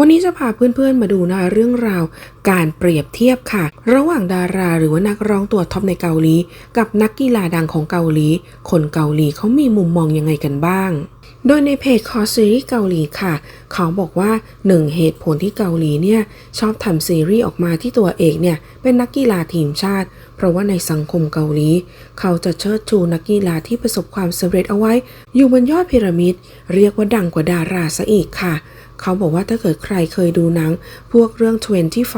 วันนี้จะพาเพื่อนๆมาดูนะเรื่องราวการเปรียบเทียบค่ะ ระหว่างดาราหรือว่านักร้องตัวท็อปในเกาหลี กับนักกีฬาดังของเกาหลี คนเกาหลีเขามีมุมมองยังไงกันบ้าง โดยในเพจคอซีรีส์เกาหลีค่ะ เขาบอกว่าหนึ่งเหตุผลที่เกาหลีเนี่ยชอบทำซีรีส์ออกมาที่ตัวเอกเนี่ยเป็นนักกีฬาทีมชาติ เพราะว่าในสังคมเกาหลี เขาจะเชิดชูนักกีฬาที่ประสบความสำเร็จเอาไว้ อยู่บนยอดพีระมิดเรียกว่าดังกว่าดาราซะอีกค่ะ เขาบอกว่าถ้าเกิดใครเคยดูหนัง พวกเรื่อง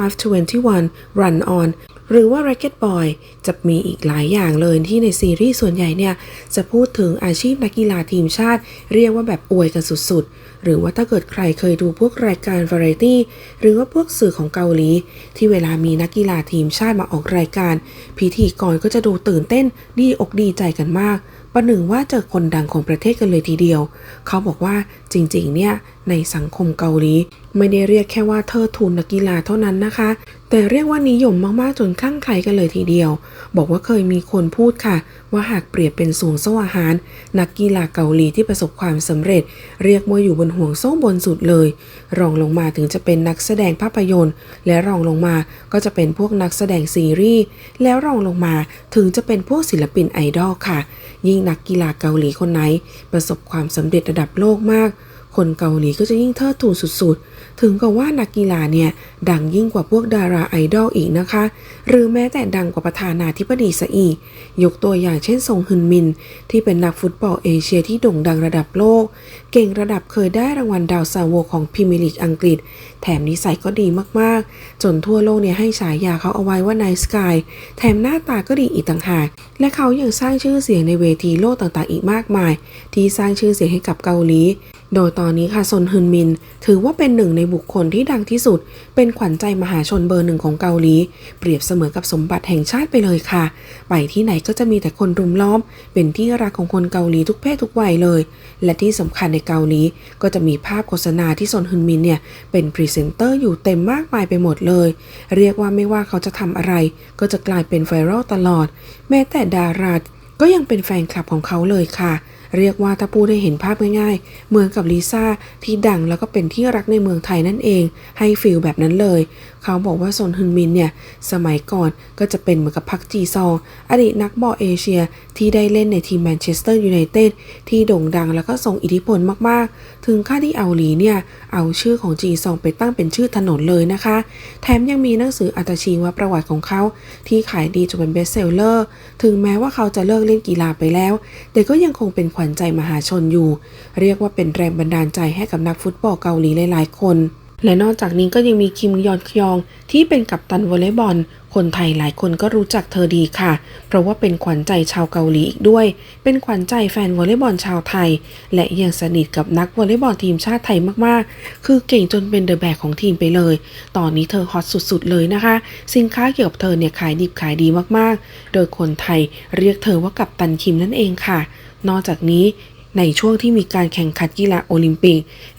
2521 Run On หรือว่า Racket Boy จะมีอีกหลายอย่างเลยที่ในซีรีส์ส่วนใหญ่เนี่ย จะพูดถึงอาชีพนักกีฬาทีมชาติ เรียกว่าแบบอวยกันสุดๆ หรือว่าถ้าเกิดใครเคยดูพวกรายการวาไรตี้หรือว่าพวกสื่อของเกาหลี ที่เวลามีนักกีฬาทีมชาติมาออกรายการ พิธีกรก็จะดูตื่นเต้นดีอกดีใจกันมาก ประหนึ่งว่าเจอคนดังของประเทศกันเลยทีเดียว เขาบอกว่าจริงๆ เนี่ยในสังคมเกาหลี ไม่ได้เรียกแค่ว่าเธอทูนนักกีฬาเท่านั้นนะคะ แต่เรียกว่านิยมมากๆจนคลั่งไคล้กันเลยทีเดียว บอกว่าเคยมีคนพูดค่ะ ว่าหากเปรียบเป็นสวงโซ่อาหาร นักกีฬาเกาหลีที่ประสบความสำเร็จ เรียกว่าอยู่บนห่วงโซ่บนสุดเลย รองลงมาถึงจะเป็นนักแสดงภาพยนตร์ และรองลงมาก็จะเป็นพวกนักแสดงซีรีส์แล้วรองลงมาถึงจะเป็นพวกศิลปินไอดอลค่ะ ยิ่งนักกีฬาเกาหลีคนไหน ประสบความสำเร็จระดับโลกมาก คนเกาหลีก็จะยิ่งเทิดทูนสุดๆ ถึงกับว่านักกีฬาเนี่ย ดังยิ่งกว่าพวกดาราไอดอลอีกนะคะ หรือแม้แต่ดังกว่าประธานาธิบดีซะอีก ยกตัวอย่างเช่นซงฮึนมิน ที่เป็นนักฟุตบอลเอเชียที่โด่งดังระดับโลก เก่งระดับเคยได้รางวัลดาวซาโวของพรีเมียร์ลีกอังกฤษ แถมนิสัยก็ดีมากๆ จนทั่วโลกเนี่ยให้ฉายาเขาเอาไว้ว่านายสกายแถมหน้าตาก็ดีอีกต่างหาก และเขายังสร้างชื่อเสียงในเวทีโลกต่างๆ อีกมากมาย ที่สร้างชื่อเสียงให้กับเกาหลี โดยตอนนี้ค่ะซนฮึนมิน ถือว่าเป็นหนึ่งในบุคคลที่ดังที่สุด เป็นขวัญใจมหาชนเบอร์หนึ่งของเกาหลี เปรียบเสมอกับสมบัติแห่งชาติไปเลยค่ะ ไปที่ไหนก็จะมีแต่คนรุมล้อม เป็นที่รักของคนเกาหลีทุกเพศทุกวัยเลย และที่สำคัญในเกาหลี ก็จะมีภาพโฆษณาที่ซนฮึนมินเนี่ยเป็นพรีเซนเตอร์อยู่เต็มมากมายไปหมดเลย เรียกว่าไม่ว่าเขาจะทำอะไร ก็จะกลายเป็นไวรัลตลอด แม้แต่ดาราก็ยังเป็นแฟนคลับของเขาเลยค่ะ เรียกว่าถ้าพูดได้เห็นภาพง่ายๆ เหมือนกับลิซ่าที่ดังแล้วก็เป็นที่รักในเมืองไทยนั่นเอง ให้ฟิลแบบนั้นเลย เขาบอกว่าซนฮึนมินเนี่ย สมัยก่อนก็จะเป็นเหมือนกับพักจีซองอดีตนักบอลเอเชียที่ได้เล่นในทีมแมนเชสเตอร์ยูไนเต็ดที่โด่งดังแล้วก็ทรงอิทธิพลมากๆ ถึงค่าที่เอาหลีเนี่ย เอาชื่อของจีซองไปตั้งเป็นชื่อถนนเลยนะคะ แถมยังมีหนังสืออัตชีวประวัติของเขา ที่ขายดีจนเป็นเบสเซลเลอร์ ถึงแม้ว่าเขาจะเลิกเล่นกีฬาไปแล้ว แต่ก็ยังคงเป็นขวัญใจมหาชนอยู่ เรียกว่าเป็นแรงบันดาลใจให้กับนักฟุตบอลเกาหลีหลายๆ คน และนอกจากนี้ก็ยังมีคิมยอนคยอง ที่เป็นกัปตันวอลเลย์บอล คนไทยหลายคนก็รู้จักเธอดีค่ะ เพราะว่าเป็นขวัญใจชาวเกาหลีอีกด้วย เป็นขวัญใจแฟนวอลเลย์บอลชาวไทย และยังสนิทกับนักวอลเลย์บอลทีมชาติไทยมากๆ คือเก่งจนเป็นเดอะแบกของทีมไปเลย ตอนนี้เธอฮอตสุดๆเลยนะคะ สินค้าเกี่ยวกับเธอเนี่ยขายดิบขายดีมากๆ โดยคนไทยเรียกเธอว่ากัปตันคิมนั่นเองค่ะ นอกจากนี้ในช่วงที่มีการแข่งขันกีฬาโอลิมปิก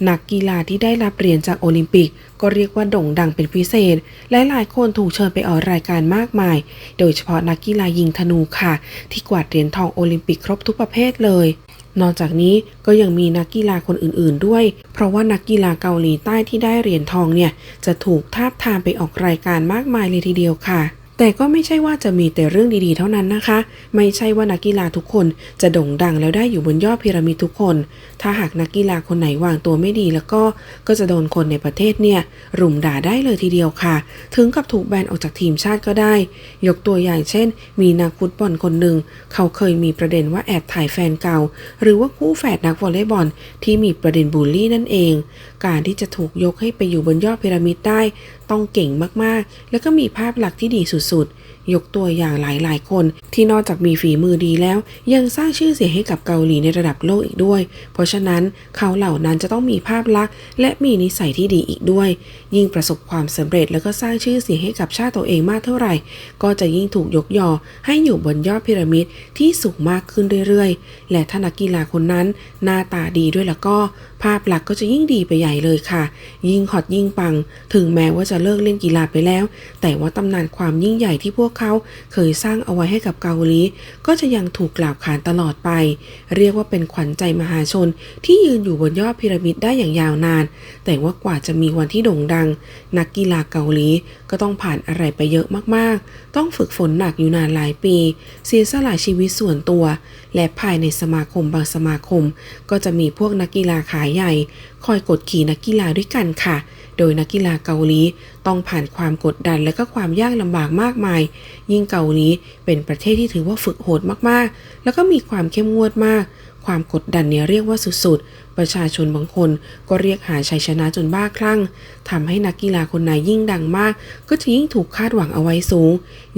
นักกีฬาที่ได้รับเหรียญจากโอลิมปิก ก็เรียกว่าโด่งดังเป็นพิเศษ และหลายคนถูกเชิญไปออกรายการมากมาย โดยเฉพาะนักกีฬายิงธนูค่ะ ที่กวาดเหรียญทองโอลิมปิกครบทุกประเภทเลย นอกจากนี้ก็ยังมีนักกีฬาคนอื่นๆด้วย เพราะว่านักกีฬาเกาหลีใต้ที่ได้เหรียญทองเนี่ยจะถูกทาบทามไปออกรายการมากมายเลยทีเดียวค่ะ แต่ก็ไม่ใช่ว่าจะมีแต่เรื่องดีๆ เท่านั้นนะคะ ไม่ใช่ว่านักกีฬาทุกคนจะโด่งดังแล้วได้อยู่บนยอดพีระมิดทุกคน ถ้าหากนักกีฬาคนไหนวางตัวไม่ดีแล้วก็ก็จะโดนคนในประเทศเนี่ย รุมด่าได้เลยทีเดียวค่ะ ถึงกับถูกแบนออกจากทีมชาติก็ได้ ยกตัวอย่างเช่น มีนักฟุตบอลคนหนึ่งเขาเคยมีประเด็นว่าแอบถ่ายแฟนเก่า หรือว่าคู่แฝดนักวอลเลย์บอลที่มีประเด็นบูลลี่นั่นเอง การที่จะถูกยกให้ไปอยู่บนยอดพีระมิดได้ ต้องเก่งมากๆ แล้วก็มีภาพลักษณ์ที่ดีสุดๆยกตัวอย่างหลายๆ คนที่นอกจากมีฝีมือดีแล้ว ยังสร้างชื่อเสียงให้กับเกาหลีในระดับโลกอีกด้วย เพราะฉะนั้นเขาเหล่านั้นจะต้องมีภาพลักษณ์ และมีนิสัยที่ดีอีกด้วย ยิ่งประสบความสำเร็จแล้วก็สร้างชื่อเสียงให้กับชาติตัวเองมากเท่าไหร่ ก็จะยิ่งถูกยกยอให้อยู่บนยอดพีระมิดที่สูงมากขึ้นเรื่อยๆ และถ้านักกีฬาคนนั้นหน้าตาดีด้วยแล้วก็ ภาพลักษณ์ก็จะยิ่งดีไปใหญ่เลยค่ะ ยิ่งฮอตยิ่งปัง ถึงแม้ว่าจะเลิกเล่นกีฬาไปแล้ว แต่ว่าตำนานความยิ่งใหญ่ที่พวกกเขาเคยสร้างเอาไว้ให้กับเกาหลี ก็จะยังถูกกล่าวขานตลอดไป เรียกว่าเป็นขวัญใจมหาชนที่ยืนอยู่บนยอดพีระมิดได้อย่างยาวนาน แต่ว่ากว่าจะมีวันที่โด่งดัง นักกีฬาเกาหลีก็ต้องผ่านอะไรไปเยอะมากๆ ต้องฝึกฝนหนักอยู่นานหลายปี เสียสละชีวิตส่วนตัว และภายในสมาคมบางสมาคม ก็จะมีพวกนักกีฬาขายใหญ่ คอยกดขี่นักกีฬาด้วยกันค่ะ โดยนักกีฬาเกาหลีต้องผ่านความกดดันและก็ความยากลำบากมากมาย ยิ่งเกาหลีเป็นประเทศที่ถือว่าฝึกโหดมากๆ แล้วก็มีความเข้มงวดมาก ความกดดันเนี่ยเรียกว่าสุดๆประชาชนบางคนก็เรียกหาชัยชนะจนบ้าคลั่งทำให้นักกีฬาคนไหนยิ่งดังมาก ก็จะยิ่งถูกคาดหวังเอาไว้สูง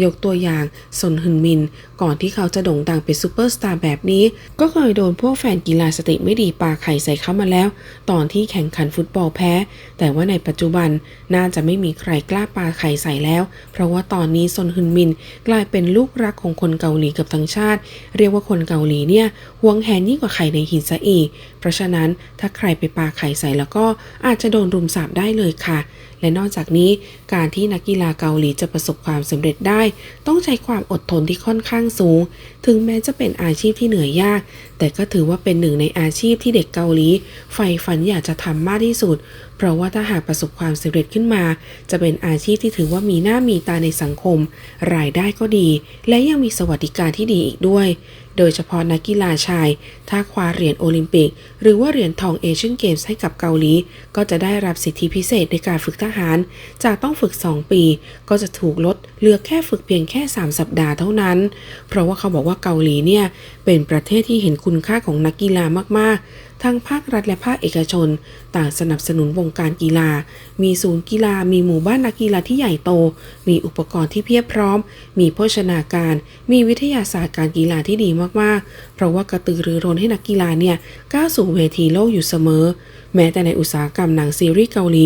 ยกตัวอย่างซนฮึนมิน ก่อนที่เขาจะโด่งดังเป็นซูเปอร์สตาร์แบบนี้ ก็เคยโดนพวกแฟนกีฬาสติไม่ดีปาไข่ใส่เข้ามาแล้ว ตอนที่แข่งขันฟุตบอลแพ้ แต่ว่าในปัจจุบันน่าจะไม่มีใครกล้าปาไข่ใส่แล้ว เพราะว่าตอนนี้ซนฮึนมินกลายเป็นลูกรักของคนเกาหลีกับทั้งชาติ เรียกว่าคนเกาหลีเนี่ยหวงแหนยิ่งกว่าไข่ในหินซะอีก เพราะฉะนั้นถ้าใครไปปาไข่ใส่แล้วก็อาจจะโดนรุมสาบได้เลยค่ะ และนอกจากนี้การที่นักกีฬาเกาหลีจะประสบความสำเร็จได้ ต้องใช้ความอดทนที่ค่อนข้างสูง ถึงแม้จะเป็นอาชีพที่เหนื่อยยาก แต่ก็ถือว่าเป็นหนึ่งในอาชีพที่เด็กเกาหลีใฝ่ฝันอยากจะทำมากที่สุด เพราะว่าถ้าหากประสบความสำเร็จขึ้นมา จะเป็นอาชีพที่ถือว่ามีหน้ามีตาในสังคม รายได้ก็ดี และยังมีสวัสดิการที่ดีอีกด้วย โดยเฉพาะนักกีฬาชาย ถ้าคว้าเหรียญโอลิมปิก หรือว่าเหรียญทองเอเชียนเกมส์ให้กับเกาหลี ก็จะได้รับสิทธิพิเศษในการฝึกทหาร จากต้องฝึก 2 ปี ก็จะถูกลดเหลือแค่ฝึกเพียงแค่ 3 สัปดาห์เท่านั้น เพราะว่าเขาบอกว่าเกาหลีเนี่ยเป็นประเทศที่เห็นคุณค่าของนักกีฬามากๆ ทั้งภาครัฐและภาคเอกชน ต่างสนับสนุนวงการกีฬา มีศูนย์กีฬา มีหมู่บ้านนักกีฬาที่ใหญ่โต มีอุปกรณ์ที่เพียบพร้อม มีโภชนาการ มีวิทยาศาสตร์การกีฬาที่ดีมากๆ เพราะว่ากระตือรือร้นให้นักกีฬาเนี่ยก้าวสู่เวทีโลกอยู่เสมอ แม้แต่ในอุตสาหกรรมหนังซีรีส์เกาหลี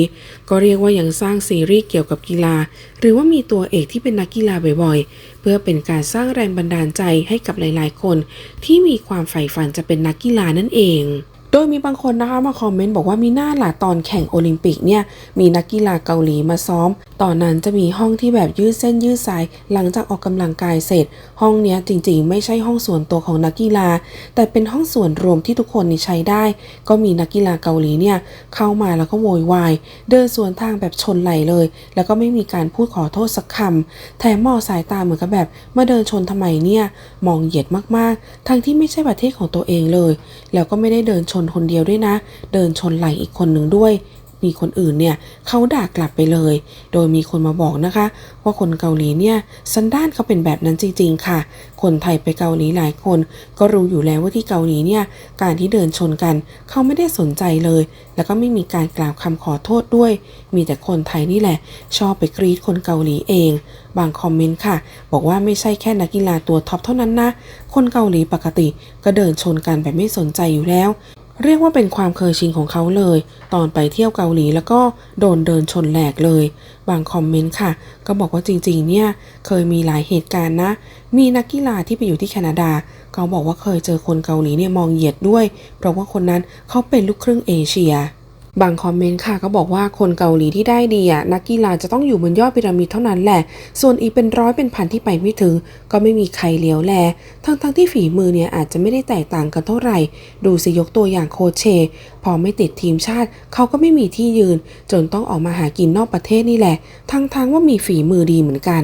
ก็เรียกว่ายังสร้างซีรีส์เกี่ยวกับกีฬา หรือว่ามีตัวเอกที่เป็นนักกีฬาบ่อยๆ เพื่อเป็นการสร้างแรงบันดาลใจให้กับหลายๆ คน ที่มีความใฝ่ฝันจะเป็นนักกีฬานั่นเองโดยมีบางคนนะคะมาคอมเมนต์บอกว่ามีหน้าหละตอนแข่งโอลิมปิกเนี่ยมีนักกีฬาเกาหลีมาซ้อม ตอนนั้นจะมีห้องที่แบบยืดเส้นยืดสาย หลังจากออกกำลังกายเสร็จ ห้องเนี้ยจริงๆ ไม่ใช่ห้องส่วนตัวของนักกีฬา แต่เป็นห้องส่วนรวมที่ทุกคนนี่ใช้ได้ ก็มีนักกีฬาเกาหลีเนี่ยเข้ามาแล้วก็โวยวายเดินสวนทางแบบชนไหลเลย แล้วก็ไม่มีการพูดขอโทษสักคำแถมมองสายตาเหมือนกับแบบมาเดินชนทำไมเนี่ยมองเหยียดมากๆ ทั้งที่ไม่ใช่ประเทศของตัวเองเลย แล้วก็ไม่ได้เดินชนคนเดียวด้วยนะ เดินชนไหลอีกคนหนึ่งด้วย มีคนอื่นเนี่ยเขาด่ากลับไปเลย โดยมีคนมาบอกนะคะ ว่าคนเกาหลีเนี่ยสันด้านเขาเป็นแบบนั้นจริง ๆ ค่ะ คนไทยไปเกาหลีหลายคน ก็รู้อยู่แล้วว่าที่เกาหลีเนี่ยการที่เดินชนกันเขาไม่ได้สนใจเลย แล้วก็ไม่มีการกล่าวคำขอโทษด้วย มีแต่คนไทยนี่แหละ ชอบไปกรีดคนเกาหลีเอง บางคอมเมนต์ค่ะ บอกว่าไม่ใช่แค่นักกีฬาตัวท็อปเท่านั้นนะคนเกาหลีปกติก็เดินชนกันแบบไม่สนใจอยู่แล้ว เรียกว่าเป็นความเคยชินของเขาเลย ตอนไปเที่ยวเกาหลีแล้วก็โดนเดินชนแหลกเลย บางคอมเมนต์ค่ะ ก็บอกว่าจริงๆ เนี่ย เคยมีหลายเหตุการณ์นะ มีนักกีฬาที่ไปอยู่ที่แคนาดา เขาบอกว่าเคยเจอคนเกาหลีเนี่ยมองเหยียดด้วย เพราะว่าคนนั้นเขาเป็นลูกครึ่งเอเชีย บางคอมเมนต์ค่ะก็บอกว่าคนเกาหลีที่ได้ดีอะนักกีฬาจะต้องอยู่บนยอดพีระมิดเท่านั้นแหละ ส่วนอีกเป็นร้อยเป็นพันที่ไปไม่ถึง ก็ไม่มีใครเลี้ยวแล ทั้งทั้งๆที่ฝีมือเนี่ยอาจจะไม่ได้แตกต่างกันเท่าไหร่ ดูสิยกตัวอย่างโคเช พอไม่ติดทีมชาติ เขาก็ไม่มีที่ยืน จนต้องออกมาหากินนอกประเทศนี่แหละ ทั้งๆว่ามีฝีมือดีเหมือนกัน